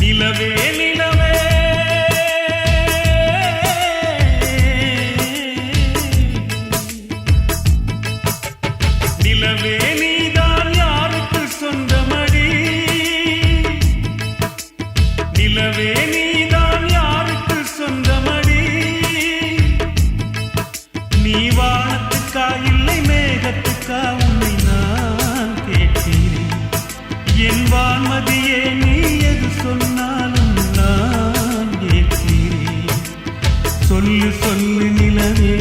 நிலவே நிலவே. நிலவே என் வான்மதியே நீ எது சொன்னாலும் நான் ஏற்றேன் சொல்லு சொல்லு நிலவே.